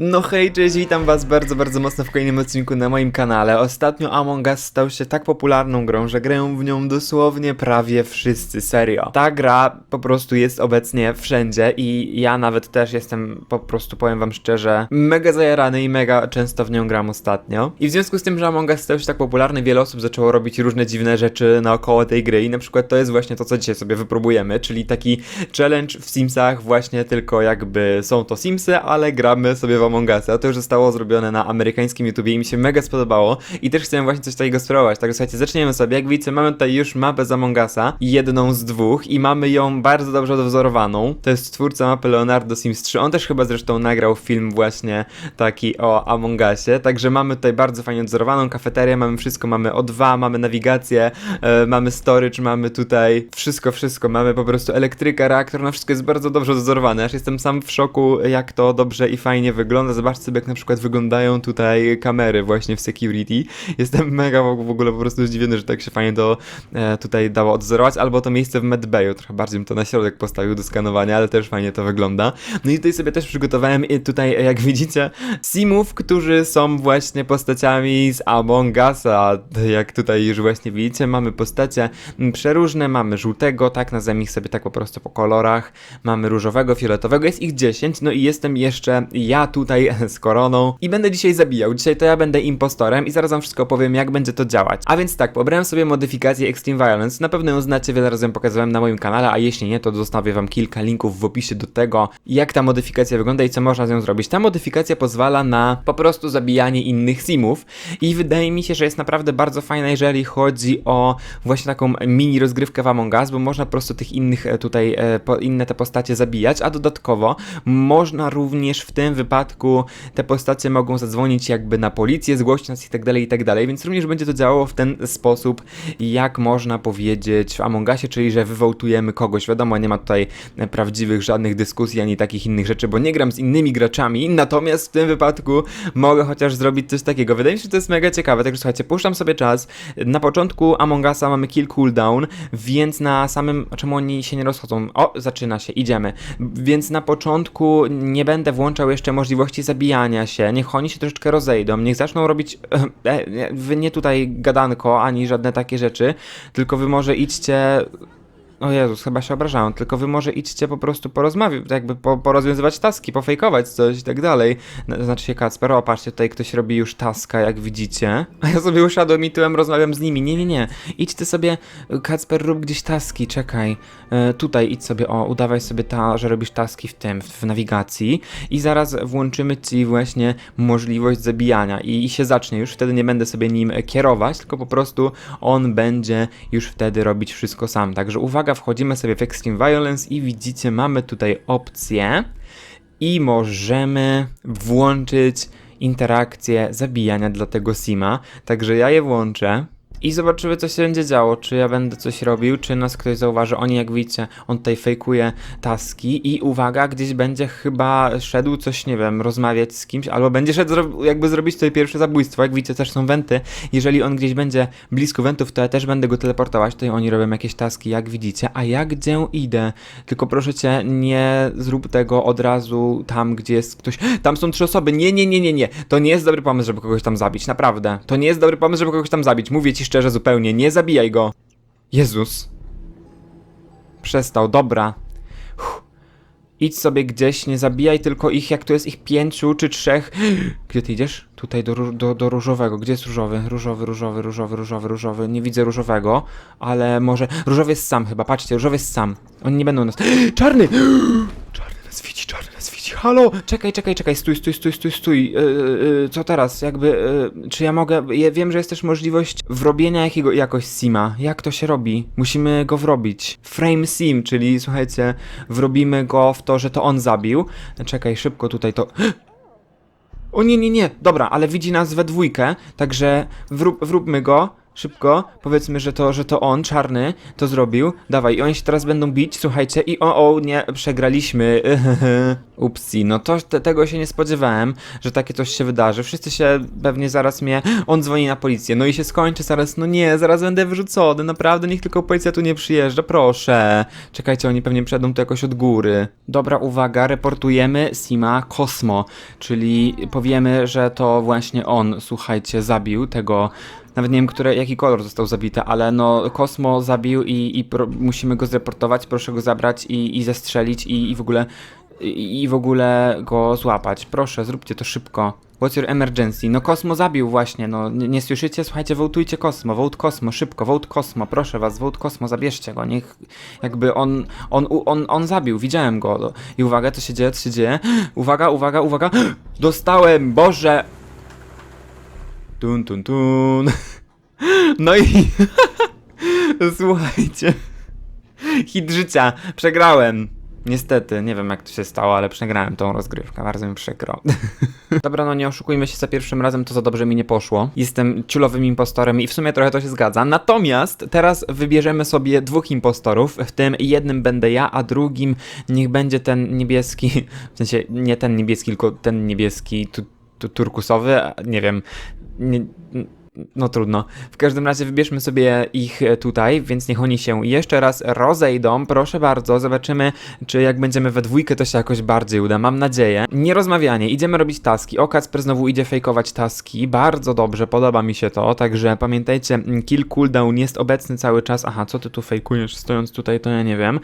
No hej, cześć, witam was bardzo, bardzo mocno w kolejnym odcinku na moim kanale. Ostatnio Among Us stał się tak popularną grą, że grają w nią dosłownie prawie wszyscy, serio. Ta gra po prostu jest obecnie wszędzie i ja nawet też jestem, po prostu powiem wam szczerze, mega zajarany i mega często w nią gram ostatnio. I w związku z tym, że Among Us stał się tak popularny, wiele osób zaczęło robić różne dziwne rzeczy naokoło tej gry i na przykład to jest właśnie to, co dzisiaj sobie wypróbujemy, czyli taki challenge w Simsach właśnie tylko jakby są to Simsy, ale gramy sobie w Among Usa. To już zostało zrobione na amerykańskim YouTubie i mi się mega spodobało i też chciałem właśnie coś takiego spróbować. Także słuchajcie, zaczniemy sobie. Jak widzicie, mamy tutaj już mapę z Among Usa, jedną z dwóch i mamy ją bardzo dobrze dowzorowaną. To jest twórca mapy Leonardo Sims 3. On też chyba zresztą nagrał film właśnie taki o Among Usie, także mamy tutaj bardzo fajnie odzorowaną kafeterię, mamy wszystko, mamy O2, mamy nawigację, e, mamy storage, mamy tutaj wszystko, wszystko, mamy po prostu elektrykę, reaktor, no wszystko jest bardzo dobrze dozorowane, aż jestem sam w szoku, jak to dobrze i fajnie wygląda. Zobaczcie sobie, jak na przykład wyglądają tutaj kamery właśnie w security. Jestem mega w ogóle po prostu zdziwiony, że tak się fajnie to e, tutaj dało odzorować, albo to miejsce w Medbayu, trochę bardziej bym to na środek postawił do skanowania, ale też fajnie to wygląda. No i tutaj sobie też przygotowałem i tutaj, e, jak widzicie, simów, którzy są właśnie postaciami z Among Usa. Jak tutaj już właśnie widzicie, mamy postacie mm, przeróżne, mamy żółtego, tak, nazwijmy ich sobie tak po prostu po kolorach, mamy różowego, fioletowego, jest ich 10, no i jestem jeszcze ja tutaj z koroną i będę dzisiaj zabijał. Dzisiaj to ja będę impostorem i zaraz wam wszystko opowiem, jak będzie to działać. A więc tak, pobrałem sobie modyfikację Extreme Violence, na pewno ją znacie, wiele razy ją pokazywałem na moim kanale, a jeśli nie, to zostawię wam kilka linków w opisie do tego, jak ta modyfikacja wygląda i co można z nią zrobić. Ta modyfikacja pozwala na po prostu zabijanie innych simów i wydaje mi się, że jest naprawdę bardzo fajna, jeżeli chodzi o właśnie taką mini rozgrywkę w Among Us, bo można po prostu tych innych e, tutaj, e, inne te postacie zabijać, a dodatkowo można również w tym wypadku te postacie mogą zadzwonić jakby na policję, zgłosić nas i tak dalej, i tak dalej, więc również będzie to działało w ten sposób, jak można powiedzieć w Among Usie, czyli że wywołtujemy kogoś. Wiadomo, nie ma tutaj prawdziwych żadnych dyskusji ani takich innych rzeczy, bo nie gram z innymi graczami, natomiast w tym wypadku mogę chociaż zrobić coś takiego. Wydaje mi się, że to jest mega ciekawe, także słuchajcie, puszczam sobie czas. Na początku Among Usa mamy kill cooldown, więc na samym... Czemu oni się nie rozchodzą? O, zaczyna się, idziemy. Więc na początku nie będę włączał jeszcze możliwości zabijania się, niech oni się troszeczkę rozejdą, niech zaczną robić... E, nie tutaj gadanko, ani żadne takie rzeczy, tylko wy może idźcie... O Jezus, chyba się obrażałem, tylko wy może idźcie po prostu porozmawiać, jakby po, porozwiązywać taski, pofejkować coś i tak dalej. No, Znaczy się Kacper, o tutaj ktoś robi już taska, jak widzicie. A ja sobie usiadłem i tyłem rozmawiam z nimi. Nie, nie, nie. Idź ty sobie, Kacper, rób gdzieś taski, czekaj. E, tutaj idź sobie, o, udawaj sobie ta, że robisz taski w tym, w, nawigacji i zaraz włączymy ci właśnie możliwość zabijania i, i się zacznie. Już wtedy nie będę sobie nim kierować, tylko po prostu on będzie już wtedy robić wszystko sam. Także uwaga, wchodzimy sobie w Extreme Violence i widzicie, mamy tutaj opcję i możemy włączyć interakcję zabijania dla tego Sima. Także ja je włączę. I zobaczymy, co się będzie działo. Czy ja będę coś robił, czy nas ktoś zauważy. Oni, jak widzicie, on tutaj fejkuje taski. I uwaga, gdzieś będzie chyba szedł coś, nie wiem, rozmawiać z kimś, albo będzie szedł zro- jakby zrobić tutaj pierwsze zabójstwo. Jak widzicie, też są wenty. Jeżeli on gdzieś będzie blisko wentów, to ja też będę go teleportować. Tutaj oni robią jakieś taski, jak widzicie. A ja gdzie idę? Tylko proszę cię, nie zrób tego od razu tam, gdzie jest ktoś. Tam są trzy osoby. Nie, nie, nie, nie, nie. To nie jest dobry pomysł, żeby kogoś tam zabić. Naprawdę. To nie jest dobry pomysł, żeby kogoś tam zabić. Mówię ci szczerze, zupełnie. Nie zabijaj go. Jezus. Przestał, dobra. Uff. Idź sobie gdzieś, nie zabijaj tylko ich, jak tu jest ich pięciu czy trzech. Gdzie ty idziesz? Tutaj do, do, do różowego. Gdzie jest różowy? Różowy, różowy, różowy, różowy, różowy. Nie widzę różowego, ale może... Różowy jest sam chyba, patrzcie, różowy jest sam. Oni nie będą nas... Czarny! Czarny nas widzi, czarny nas widzi. Halo! Czekaj, czekaj, czekaj, stój, stój, stój, stój, stój. Yy, yy, co teraz? Jakby, yy, czy ja mogę... Ja wiem, że jest też możliwość wrobienia jakiego, jakoś sima. Jak to się robi? Musimy go wrobić. Frame sim, czyli słuchajcie, wrobimy go w to, że to on zabił. Czekaj, szybko tutaj to... O nie, nie, nie, dobra, ale widzi nas we dwójkę, także wrób, wróbmy go. Szybko, powiedzmy, że to, że to on, czarny, to zrobił. Dawaj, i oni się teraz będą bić, słuchajcie, i o, o, nie, przegraliśmy. Upsi, no to te, tego się nie spodziewałem, że takie coś się wydarzy. Wszyscy się pewnie zaraz mnie, on dzwoni na policję, no i się skończy zaraz, no nie, zaraz będę wyrzucony, naprawdę, niech tylko policja tu nie przyjeżdża, proszę. Czekajcie, oni pewnie przejdą tu jakoś od góry. Dobra, uwaga, reportujemy Sima Kosmo, czyli powiemy, że to właśnie on, słuchajcie, zabił tego nawet nie wiem, które, jaki kolor został zabity, ale no Kosmo zabił i, i pro, musimy go zreportować, proszę go zabrać i, i zestrzelić i, i w ogóle i, w ogóle go złapać. Proszę, zróbcie to szybko. What's your emergency? No Kosmo zabił właśnie, no nie, nie słyszycie? Słuchajcie, wołtujcie Kosmo, wołt Kosmo, szybko, wołt Kosmo, proszę was, wołt Kosmo, zabierzcie go, niech jakby on, on, on, on zabił, widziałem go. I uwaga, co się dzieje, co się dzieje? Uwaga, uwaga, uwaga, dostałem, Boże! Tun, tun, tun. No i słuchajcie. Hit życia. Przegrałem. Niestety, nie wiem jak to się stało, ale przegrałem tą rozgrywkę, bardzo mi przykro. Dobra, no nie oszukujmy się, za pierwszym razem to za dobrze mi nie poszło. Jestem ciulowym impostorem i w sumie trochę to się zgadza. Natomiast teraz wybierzemy sobie dwóch impostorów, w tym jednym będę ja, a drugim niech będzie ten niebieski, w sensie nie ten niebieski, tylko ten niebieski tu, turkusowy, nie wiem, nie, no trudno. W każdym razie wybierzmy sobie ich e, tutaj, więc niech oni się jeszcze raz rozejdą. Proszę bardzo, zobaczymy, czy jak będziemy we dwójkę, to się jakoś bardziej uda. Mam nadzieję. Nie rozmawianie, idziemy robić taski. O, Kacper znowu idzie fejkować taski. Bardzo dobrze, podoba mi się to. Także pamiętajcie, kill cooldown jest obecny cały czas. Aha, co ty tu fejkujesz stojąc tutaj, to ja nie wiem.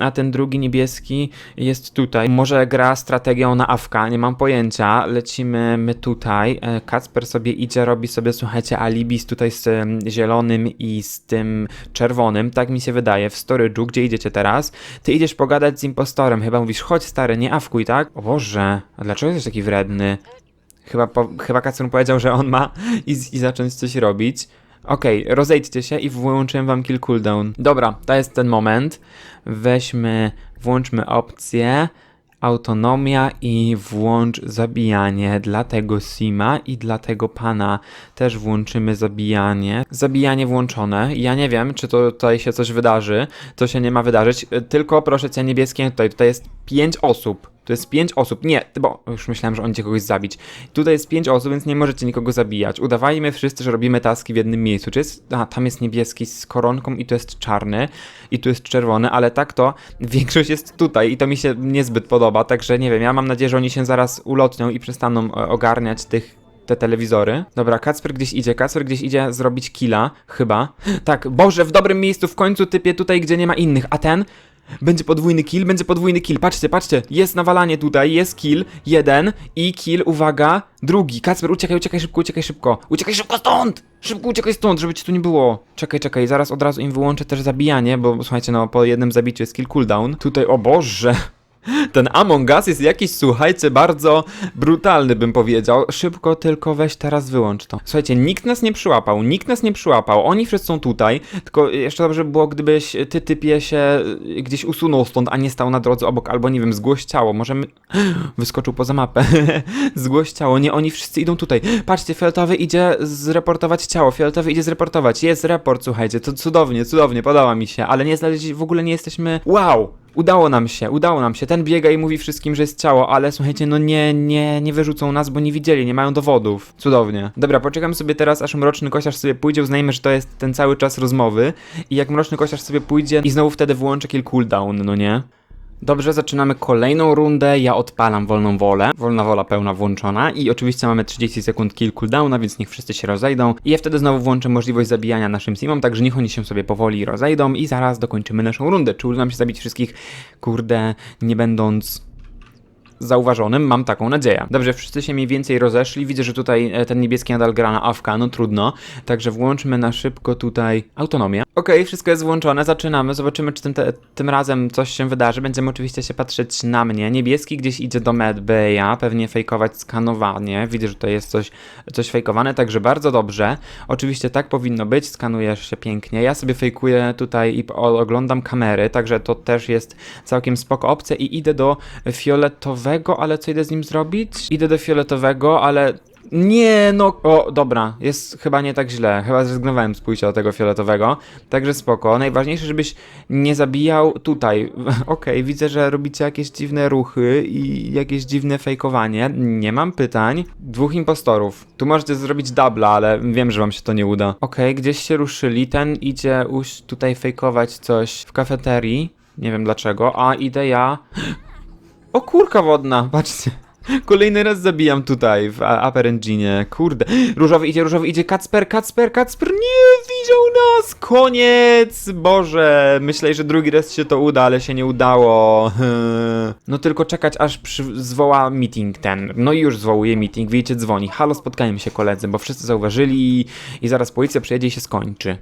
A ten drugi niebieski jest tutaj. Może gra strategią na awka, nie mam pojęcia. Lecimy my tutaj. E, Kacper sobie idzie, robi sobie, słuchajcie, alibi z tutaj z zielonym i z tym czerwonym, tak mi się wydaje, w storage'u, gdzie idziecie teraz? Ty idziesz pogadać z impostorem, chyba mówisz, chodź stary, nie awkuj, tak? O Boże, a dlaczego jesteś taki wredny? Chyba, po, chyba Kacper powiedział, że on ma i, i zacząć coś robić. Okej, rozejdźcie się i włączyłem wam kill cooldown. Dobra, to jest ten moment. Weźmy, włączmy opcję autonomia i włącz zabijanie dla tego Sima i dla tego pana też włączymy zabijanie. Zabijanie włączone. Ja nie wiem, czy to tutaj się coś wydarzy. To się nie ma wydarzyć. Tylko proszę cię niebieskie tutaj. Tutaj jest 5 osób. Tu jest 5 osób. Nie, bo już myślałem, że on chce kogoś zabić. Tutaj jest 5 osób, więc nie możecie nikogo zabijać. Udawajmy wszyscy, że robimy taski w jednym miejscu. Czy jest. A, tam jest niebieski z koronką i tu jest czarny i tu jest czerwony, ale tak to większość jest tutaj i to mi się niezbyt podoba. Także nie wiem, ja mam nadzieję, że oni się zaraz ulotnią i przestaną e, ogarniać tych te telewizory. Dobra, Kacper gdzieś idzie, Kacper gdzieś idzie zrobić killa, chyba. Tak, Boże, w dobrym miejscu, w końcu typie tutaj, gdzie nie ma innych, a ten... Będzie podwójny kill, będzie podwójny kill. Patrzcie, patrzcie, jest nawalanie tutaj, jest kill, jeden i kill, uwaga, drugi. Kacper, uciekaj, uciekaj szybko, uciekaj szybko. Uciekaj szybko stąd! Szybko uciekaj stąd, żeby cię tu nie było. Czekaj, czekaj, zaraz od razu im wyłączę też zabijanie, bo słuchajcie, no po jednym zabiciu jest kill cooldown. Tutaj, o Boże, ten Among Us jest jakiś, słuchajcie, bardzo brutalny, bym powiedział. Szybko tylko weź teraz wyłącz to. Słuchajcie, nikt nas nie przyłapał, nikt nas nie przyłapał. Oni wszyscy są tutaj, tylko jeszcze dobrze by było, gdybyś ty typie się gdzieś usunął stąd, a nie stał na drodze obok, albo nie wiem, zgłoś ciało. Możemy... Wyskoczył poza mapę. zgłoś ciało. Nie, oni wszyscy idą tutaj. Patrzcie, Fioletowy idzie zreportować ciało. Fioletowy idzie zreportować. Jest report, słuchajcie, to cudownie, cudownie, podoba mi się, ale nie znaleźli, w ogóle nie jesteśmy... Wow! Udało nam się, udało nam się. Ten biega i mówi wszystkim, że jest ciało, ale słuchajcie, no nie, nie, nie wyrzucą nas, bo nie widzieli, nie mają dowodów. Cudownie. Dobra, poczekam sobie teraz, aż mroczny kosiarz sobie pójdzie, uznajmy, że to jest ten cały czas rozmowy. I jak mroczny kosiarz sobie pójdzie i znowu wtedy włączę kill cooldown, no nie? Dobrze, zaczynamy kolejną rundę. Ja odpalam wolną wolę. Wolna wola pełna włączona. I oczywiście mamy 30 sekund kill cooldowna, więc niech wszyscy się rozejdą. I ja wtedy znowu włączę możliwość zabijania naszym simom, także niech oni się sobie powoli rozejdą i zaraz dokończymy naszą rundę. Czy uda nam się zabić wszystkich, kurde, nie będąc zauważonym, mam taką nadzieję. Dobrze, wszyscy się mniej więcej rozeszli. Widzę, że tutaj e, ten niebieski nadal gra na awka, no trudno. Także włączmy na szybko tutaj autonomię. Okej, wszystko jest włączone, zaczynamy. Zobaczymy, czy tym, te, tym razem coś się wydarzy. Będziemy oczywiście się patrzeć na mnie. Niebieski gdzieś idzie do medbaya, pewnie fejkować skanowanie. Widzę, że tutaj jest coś, coś fejkowane, także bardzo dobrze. Oczywiście tak powinno być, skanujesz się pięknie. Ja sobie fejkuję tutaj i oglądam kamery, także to też jest całkiem spoko opcja i idę do fioletowego, ale co idę z nim zrobić? Idę do fioletowego, ale Nie, no. O, dobra, jest chyba nie tak źle. Chyba zrezygnowałem z pójścia do tego fioletowego. Także spoko. Najważniejsze, żebyś nie zabijał tutaj. Okej, widzę, że robicie jakieś dziwne ruchy i jakieś dziwne fejkowanie. Nie mam pytań. Dwóch impostorów. Tu możecie zrobić dubla, ale wiem, że wam się to nie uda. Okej, gdzieś się ruszyli. Ten idzie uś tutaj fejkować coś w kafeterii. Nie wiem dlaczego. A idę ja. O kurka wodna, patrzcie. Kolejny raz zabijam tutaj w Upper Engine. Kurde. Różowy idzie, różowy idzie. Kacper, Kacper, Kacper. Nie, widział nas. Koniec. Boże. Myślę, że drugi raz się to uda, ale się nie udało. No tylko czekać, aż przy... zwoła meeting ten. No i już zwołuje meeting. Widzicie, dzwoni. Halo, spotkajmy się koledzy, bo wszyscy zauważyli i zaraz policja przyjedzie i się skończy.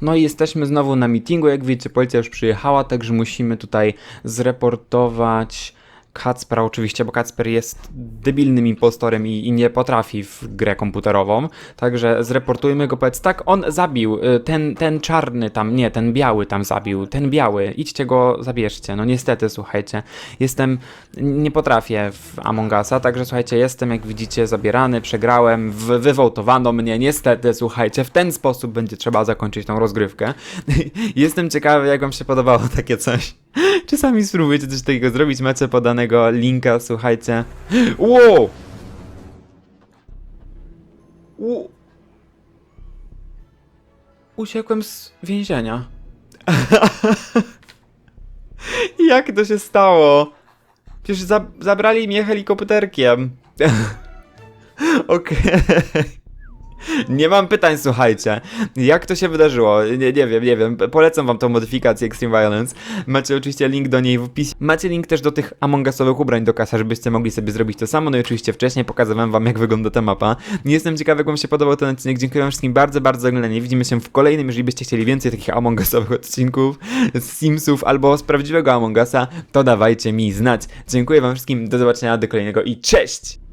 No i jesteśmy znowu na meetingu. Jak wiecie, policja już przyjechała, także musimy tutaj zreportować Kacpera oczywiście, bo Kacper jest debilnym impostorem i, i nie potrafi w grę komputerową. Także zreportujmy go, powiedz tak, on zabił, y, ten, ten czarny tam, nie, ten biały tam zabił, ten biały, idźcie go, zabierzcie. No niestety, słuchajcie, jestem, nie potrafię w Among Usa, także słuchajcie, jestem, jak widzicie, zabierany, przegrałem, wywołtowano mnie, niestety, słuchajcie, w ten sposób będzie trzeba zakończyć tą rozgrywkę. jestem ciekawy, jak wam się podobało takie coś. Czasami spróbujecie coś takiego zrobić, macie podanego linka, słuchajcie. Wow! Uciekłem z więzienia. Jak to się stało? Przecież za zabrali mnie helikopterkiem. Okej. Nie mam pytań, słuchajcie. Jak to się wydarzyło? Nie, nie wiem, nie wiem. Polecam wam tą modyfikację Extreme Violence. Macie oczywiście link do niej w opisie. Macie link też do tych Among Usowych ubrań do kasa, żebyście mogli sobie zrobić to samo. No i oczywiście wcześniej pokazywałem wam, jak wygląda ta mapa. Jestem ciekawy, jak wam się podobał ten odcinek. Dziękuję wam wszystkim bardzo, bardzo za oglądanie. Widzimy się w kolejnym. Jeżeli byście chcieli więcej takich Among Usowych odcinków z Simsów albo z prawdziwego Among Usa, to dawajcie mi znać. Dziękuję wam wszystkim. Do zobaczenia do kolejnego i cześć!